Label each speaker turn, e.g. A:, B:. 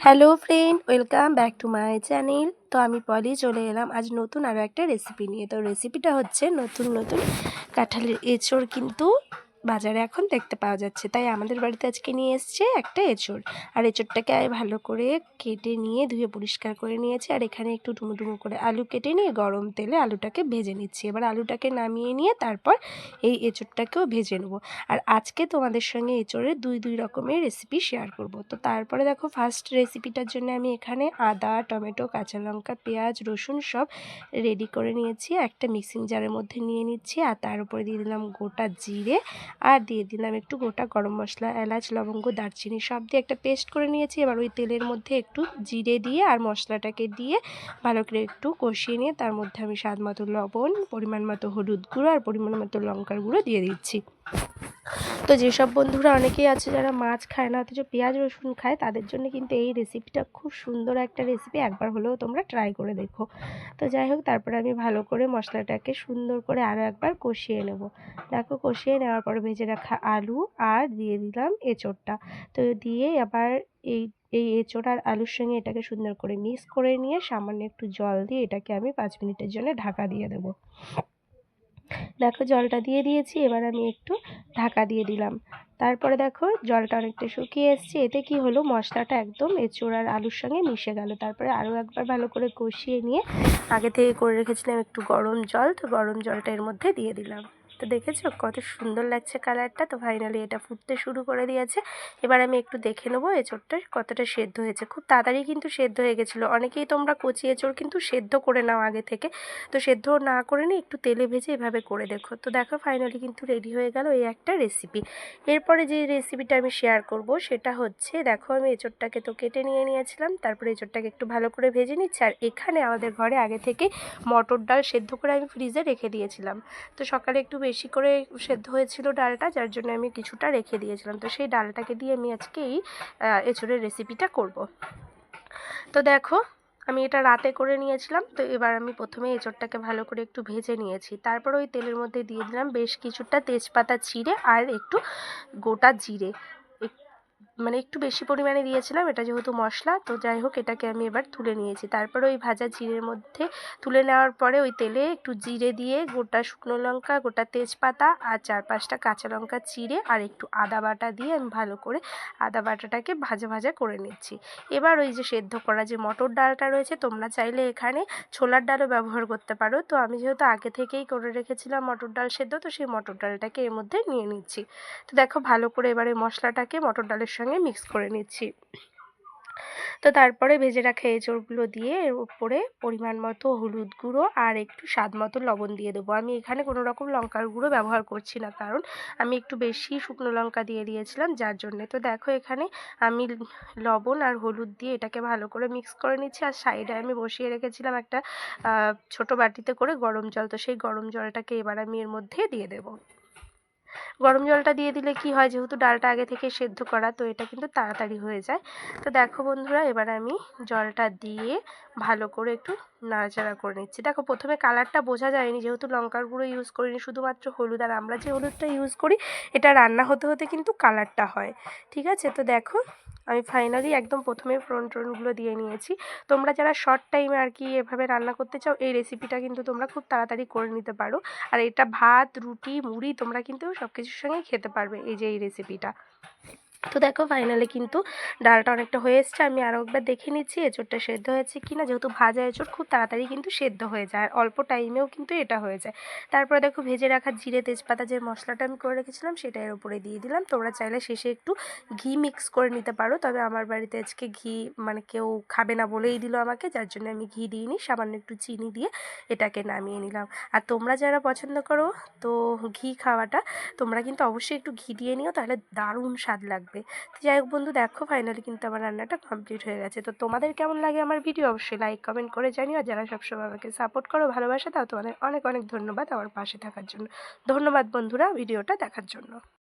A: Hello friend welcome back to my channel তো আমি পলি চলে এলাম আজ নতুন আরও একটা রেসিপি নিয়ে। তো রেসিপিটা হচ্ছে নতুন নতুন কাঁঠালের এঁচড় কিন্তু বাজারে এখন দেখতে পাওয়া যাচ্ছে। তাই আমাদের বাড়িতে আজকে নিয়ে এসছে একটা এঁচড়। আর এঁচড়টাকে ভালো করে কেটে নিয়ে ধুয়ে পরিষ্কার করে নিয়েছি। আর এখানে একটু ডুমো ডুমো করে আলু কেটে নিয়ে গরম তেলে আলুটাকে ভেজে নিচ্ছি। এবার আলুটাকে নামিয়ে নিয়ে তারপর এই এঁচড়টাকেও ভেজে নেব। আর আজকে তোমাদের সঙ্গে এঁচড়ের দুই দুই রকমের রেসিপি শেয়ার করব। তো তারপরে দেখো ফার্স্ট রেসিপিটার জন্য আমি এখানে আদা, টমেটো, কাঁচা লঙ্কা, পেঁয়াজ, রসুন সব রেডি করে নিয়েছি। একটা মিক্সিং জারের মধ্যে নিয়ে নিচ্ছি। আর তার উপরে দিয়ে দিলাম গোটা জিরে। আর দিয়ে দিলাম একটু গোটা গরম মশলা, এলাচ, লবঙ্গ, দারচিনি সব দিয়ে একটা পেস্ট করে নিয়েছি। এবার ওই তেলের মধ্যে একটু জিরে দিয়ে আর মশলাটাকে দিয়ে ভালো করে একটু কষিয়ে নিয়ে তার মধ্যে আমি স্বাদ মতো লবণ, পরিমাণ মতো হলুদ গুঁড়ো আর পরিমাণ মতো লঙ্কার গুঁড়ো দিয়ে দিচ্ছি। তো যেসব বন্ধুরা অনেকেই আছে যারা মাছ খায় না, অথচ পেঁয়াজ রসুন খায়, তাদের জন্য কিন্তু এই রেসিপিটা খুব সুন্দর একটা রেসিপি একবার হলেও তোমরা ট্রাই করে দেখো। তো যাই হোক, তারপরে আমি ভালো করে মশলাটাকে সুন্দর করে আরও একবার কষিয়ে নেব। দেখো, কষিয়ে নেওয়ার পর ভেজে রাখা আলু আর দিয়ে দিলাম এঁচোড়টা। তো দিয়ে আবার এই এই এঁচোড় আর আলুর সঙ্গে এটাকে সুন্দর করে মিক্স করে নিয়ে সামান্য একটু জল দিয়ে এটাকে আমি পাঁচ মিনিটের জন্য ঢাকা দিয়ে দেবো। দেখো জলটা দিয়ে দিয়েছি, এবার আমি একটু ঢাকা দিয়ে দিলাম। তারপরে দেখো জলটা অনেকটা শুকিয়ে এসছে, এতে কি হলো মশলাটা একদম এঁচোড় আর আলুর সঙ্গে মিশে গেল। তারপরে আরও একবার ভালো করে কষিয়ে নিয়ে আগে থেকে করে রেখেছিলাম একটু গরম জল, তো গরম জলটা এর মধ্যে দিয়ে দিলাম। তো দেখেছ? কত সুন্দর লাগছে কালারটা। তো ফাইনালি এটা ফুটতে শুরু করে দিয়েছে। এবার আমি একটু দেখে নেব এঁচোড়টা কতটা সেদ্ধ হয়েছে। খুব তাড়াতাড়ি কিন্তু সেদ্ধ হয়ে গেছিল। অনেকেই তোমরা কচি এঁচোড় কিন্তু সেদ্ধ করে নাও আগে থেকে। তো সেদ্ধ না করে নিয়ে একটু তেলে ভেজে এভাবে করে দেখো। তো দেখো ফাইনালি কিন্তু রেডি হয়ে গেল এই একটা রেসিপি এরপরে যে রেসিপিটা আমি শেয়ার করব সেটা হচ্ছে, দেখো আমি এঁচোড়টাকে তো কেটে নিয়ে নিয়েছিলাম। তারপরে এঁচোড়টাকে একটু ভালো করে ভেজে নিচ্ছি। আর এখানে আমাদের ঘরে আগে থেকে মটর ডাল সেদ্ধ করে আমি ফ্রিজে রেখে দিয়েছিলাম। তো সকালে একটু বেশি করে সেদ্ধ হয়েছিল ডালটা, যার জন্য আমি কিছুটা রেখে দিয়েছিলাম। তো সেই ডালটাকে দিয়ে আমি আজকে এই রেসিপিটা করব। তো দেখো, আমি এটা রাতে করে নিয়েছিলাম। তো এবার আমি প্রথমে এঁচড়টাকে ভালো করে একটু ভেজে নিয়েছি। তারপর ওই তেলের মধ্যে দিয়ে দিলাম বেশ কিছুটা তেজপাতা ছিঁড়ে আর একটু গোটা জিরে। মানে একটু বেশি পরিমাণে দিয়েছিলাম, এটা যেহেতু মশলা, তো যাই হোক এটাকে আমি এবার তুলে নিয়েছি। তারপরে ওই ভাজা জিরের মধ্যে তুলে নেওয়ার পরে ওই তেলে একটু জিরে দিয়ে গোটা শুকনো লঙ্কা, গোটা তেজপাতা আর চার পাঁচটা কাঁচা লঙ্কা চিড়ে আর একটু আদা বাটা দিয়ে আমি ভালো করে আদা বাটাটাকে ভাজা ভাজা করে নিচ্ছি। এবার ওই যে সেদ্ধ করা যে মটর ডালটা রয়েছে, তোমরা চাইলে এখানে ছোলার ডালও ব্যবহার করতে পারো। তো আমি যেহেতু আগে থেকেই করে রেখেছিলাম মটর ডাল সেদ্ধ, তো সেই মটর ডালটাকে এর মধ্যে নিয়ে নিচ্ছি। তো দেখো ভালো করে এবারে মশলাটাকে মটর ডালের সঙ্গে সঙ্গে মিক্স করে নিচ্ছি। তো তারপরে ভেজে রাখা এঁচড়গুলো দিয়ে এর উপরে পরিমাণ মতো হলুদ গুঁড়ো আর একটু স্বাদ মতো লবণ দিয়ে দেবো। আমি এখানে কোনো রকম লঙ্কার গুঁড়ো ব্যবহার করছি না, কারণ আমি একটু বেশি শুকনো লঙ্কা দিয়ে দিয়েছিলাম, যার জন্যে। তো দেখো এখানে আমি লবণ আর হলুদ দিয়ে এটাকে ভালো করে মিক্স করে নিচ্ছি। আর সাইডে আমি বসিয়ে রেখেছিলাম একটা ছোট বাটিতে করে গরম জল। তো সেই গরম জলটাকে এবার আমি এর মধ্যে দিয়ে দেবো। গরম জলটা দিয়ে দিলে কি হয়? যেহেতু ডালটা আগে থেকে সেদ্ধ করা, তো এটা কিন্তু তাড়াতাড়ি হয়ে যায়। তো দেখো বন্ধুরা, এবার আমি জলটা দিয়ে ভালো করে একটু নাড়াচাড়া করে নিচ্ছি। দেখো প্রথমে কালারটা বোঝা যায়নি, যেহেতু লঙ্কার গুঁড়ো ইউজ করিনি, শুধুমাত্র হলুদ আর আমরা যে হলুদটা ইউজ করি, এটা রান্না হতে হতে কিন্তু কালারটা হয়। ঠিক আছে? তো দেখো আমি ফাইনালি একদম প্রথমে ফ্রন ট্রনগুলো দিয়ে নিয়েছি। তোমরা যারা শর্ট টাইমে আর কি এভাবে রান্না করতে চাও, এই রেসিপিটা কিন্তু তোমরা খুব তাড়াতাড়ি করে নিতে পারো। আর এটা ভাত, রুটি, মুড়ি তোমরা কিন্তু সব কিছুর সঙ্গে খেতে পারবে এই যে এই রেসিপিটা তো দেখো ফাইনালি কিন্তু ডালটা অনেকটা হয়ে এসছে। আমি আরও একবার দেখে নিচ্ছি এঁচোড়টা সেদ্ধ হয়েছে কি না যেহেতু ভাজা এঁচোড়, খুব তাড়াতাড়ি কিন্তু সেদ্ধ হয়ে যায়। আর অল্প টাইমেও কিন্তু এটা হয়ে যায়। তারপরে দেখো ভেজে রাখা জিরে তেজপাতা যে মশলাটা আমি করে রেখেছিলাম, সেটা এর উপরে দিয়ে দিলাম। তোমরা চাইলে শেষে একটু ঘি মিক্স করে নিতে পারো। তবে আমার বাড়িতে আজকে ঘি মানে কেউ খাবে না বলেই দিল আমাকে। যার জন্য আমি ঘি দিইনি। সামান্য একটু চিনি দিয়ে এটাকে নামিয়ে নিলাম। আর তোমরা যারা পছন্দ করো, তো ঘি খাওয়াটা, তোমরা কিন্তু অবশ্যই একটু ঘি দিয়ে নিও। তাহলে দারুণ স্বাদ লাগবে। লাগবে তো যাই হোক বন্ধু, দেখো ফাইনালি কিন্তু আমার রান্নাটা কমপ্লিট হয়ে গেছে। তো তোমাদের কেমন লাগে আমার ভিডিও অবশ্যই লাইক কমেন্ট করে জানিও। আর যারা সবসময় আমাকে সাপোর্ট করো, ভালোবাসা, তাও তোমাদের অনেক অনেক ধন্যবাদ আমার পাশে থাকার জন্য। ধন্যবাদ বন্ধুরা ভিডিওটা দেখার জন্য।